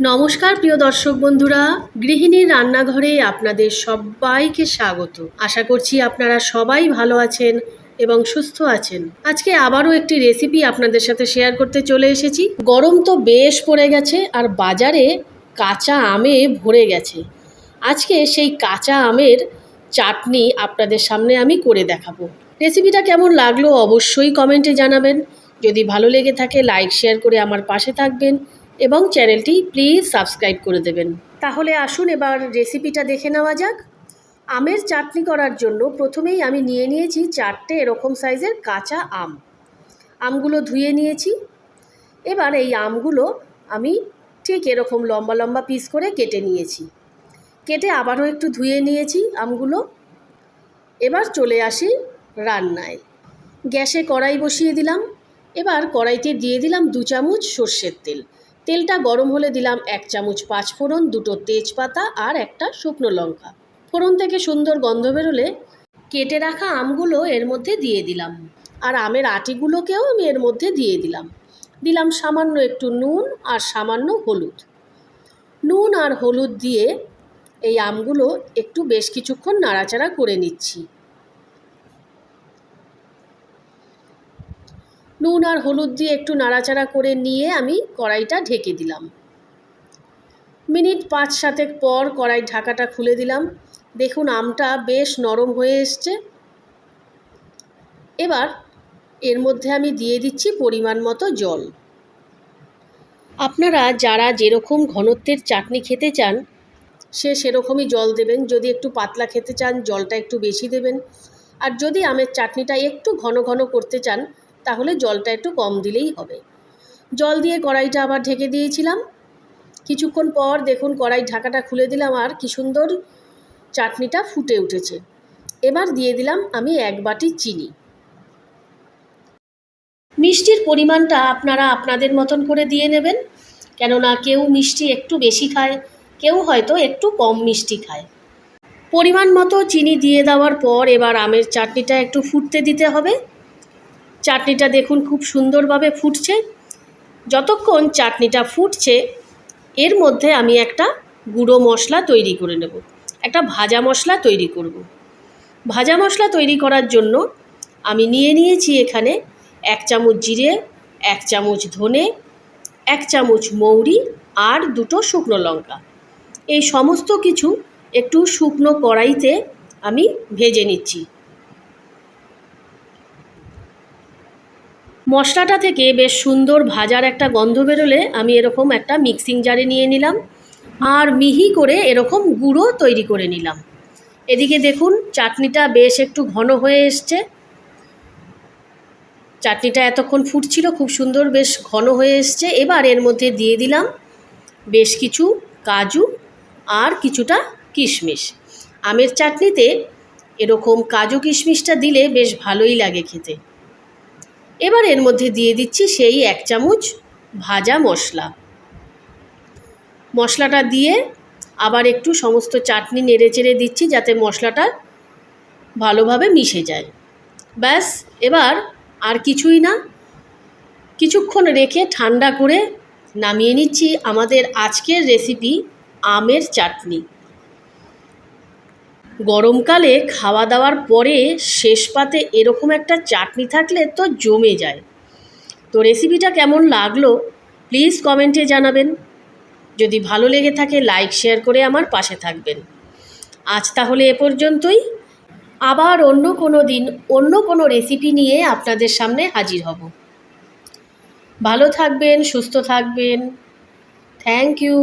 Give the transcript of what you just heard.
নমস্কার, প্রিয় দর্শক বন্ধুরা। গৃহিণীর রান্নাঘরে আপনাদের সবাইকে স্বাগত। আশা করছি আপনারা সবাই ভালো আছেন এবং সুস্থ আছেন। আজকে আবারও একটি রেসিপি আপনাদের সাথে শেয়ার করতে চলে এসেছি। গরম তো বেশ পড়ে গেছে আর বাজারে কাঁচা আমে ভরে গেছে। আজকে সেই কাঁচা আমের চাটনি আপনাদের সামনে আমি করে দেখাবো। রেসিপিটা কেমন লাগল অবশ্যই কমেন্টে জানাবেন। যদি ভালো লেগে থাকে লাইক শেয়ার করে আমার পাশে থাকবেন এবং চ্যানেলটি প্লিজ সাবস্ক্রাইব করে দেবেন। তাহলে আসুন এবার রেসিপিটা দেখে নেওয়া যাক। আমের চাটনি করার জন্য প্রথমেই আমি নিয়ে নিয়েছি চারটে এরকম সাইজের কাঁচা আম। আমগুলো ধুয়ে নিয়েছি। এবার এই আমগুলো আমি ঠিক এরকম লম্বা লম্বা পিস করে কেটে নিয়েছি। কেটে আবারও একটু ধুয়ে নিয়েছি আমগুলো। এবার চলে আসি রান্নায়। গ্যাসে কড়াই বসিয়ে দিলাম। এবার কড়াইতে দিয়ে দিলাম দু চামচ সর্ষের তেল। তেলটা গরম হলে দিলাম এক চামচ পাঁচফোড়ন দুটো তেজপাতা আর একটা শুকনো লঙ্কা। ফোড়ন থেকে সুন্দর গন্ধ বেরোলে কেটে রাখা আমগুলো এর মধ্যে দিয়ে দিলাম। আর আমের আটিগুলোকেও আমি এর মধ্যে দিয়ে দিলাম। দিলাম সামান্য একটু নুন আর সামান্য হলুদ। নুন আর হলুদ দিয়ে এই আমগুলো একটু বেশ কিছুক্ষণ নাড়াচাড়া করে নিচ্ছি। নুন আর হলুদ দিয়ে একটু নাড়াচাড়া করে নিয়ে আমি কড়াইটা ঢেকে দিলাম। মিনিট পাঁচ সাতেক পর কড়াই ঢাকাটা খুলে দিলাম। দেখুন আমটা বেশ নরম হয়ে এসছে। এবার এর মধ্যে আমি দিয়ে দিচ্ছি পরিমাণ মতো জল। আপনারা যারা যেরকম ঘনত্বের চাটনি খেতে চান, সে সেরকমই জল দেবেন। যদি একটু পাতলা খেতে চান, জলটা একটু বেশি দেবেন। আর যদি আমের চাটনিটা একটু ঘন ঘন করতে চান তাহলে জলটা একটু কম দিলেই হবে। জল দিয়ে কড়াইটা আবার ঢেকে দিয়েছিলাম। কিছুক্ষণ পর দেখুন কড়াই ঢাকাটা খুলে দিলাম আর কি সুন্দর চাটনিটা ফুটে উঠেছে। এবার দিয়ে দিলাম আমি এক বাটি চিনি। মিষ্টির পরিমাণটা আপনারা আপনাদের মতন করে দিয়ে নেবেন। কেননা কেউ মিষ্টি একটু বেশি খায়, কেউ হয়তো একটু কম মিষ্টি খায়। পরিমাণ মতো চিনি দিয়ে দেওয়ার পর এবার আমের চাটনিটা একটু ফুটতে দিতে হবে। চাটনিটা দেখুন খুব সুন্দরভাবে ফুটছে। যতক্ষণ চাটনিটা ফুটছে, এর মধ্যে আমি একটা গুঁড়ো মশলা তৈরি করে নেব। একটা ভাজা মশলা তৈরি করব। ভাজা মশলা তৈরি করার জন্য আমি নিয়ে নিয়েছি এখানে এক চামচ জিরে, এক চামচ ধনে, এক চামচ মৌরি আর দুটো শুকনো লঙ্কা। এই সমস্ত কিছু একটু শুকনো কড়াইতে আমি ভেজে নিচ্ছি। মশলাটা থেকে বেশ সুন্দর ভাজার একটা গন্ধ বেরোলে আমি এরকম একটা মিক্সিং জারে নিয়ে নিলাম আর মিহি করে এরকম গুঁড়ো তৈরি করে নিলাম। এদিকে দেখুন, চাটনিটা বেশ একটু ঘন হয়ে এসছে। চাটনিটা এতক্ষণ ফুটছিল, খুব সুন্দর বেশ ঘন হয়ে এসছে। এবার এর মধ্যে দিয়ে দিলাম বেশ কিছু কাজু আর কিছুটা কিশমিশ। আমের চাটনিতে এরকম কাজু কিশমিশটা দিলে বেশ ভালোই লাগে খেতে। এবার এর মধ্যে দিয়ে দিচ্ছি সেই এক চামচ ভাজা মশলা। মশলাটা দিয়ে আবার একটু সমস্ত চাটনি নেড়ে চেড়ে দিচ্ছি যাতে মশলাটা ভালোভাবে মিশে যায়। ব্যাস, এবার আর কিছুই না, কিছুক্ষণ রেখে ঠান্ডা করে নামিয়ে নিচ্ছি আমাদের আজকের রেসিপি আমের চাটনি। গরমকালে খাওয়া দাওয়ার পরে শেষ পাতে এরকম একটা চাটনি থাকলে তো জমে যায়। তো রেসিপিটা কেমন লাগল প্লিজ কমেন্টে জানাবেন। যদি ভালো লেগে থাকে লাইক শেয়ার করে আমার পাশে থাকবেন। আজ তাহলে এ পর্যন্তই। আবার অন্য কোনো দিন অন্য কোনো রেসিপি নিয়ে আপনাদের সামনে হাজির হব। ভালো থাকবেন, সুস্থ থাকবেন। Thank you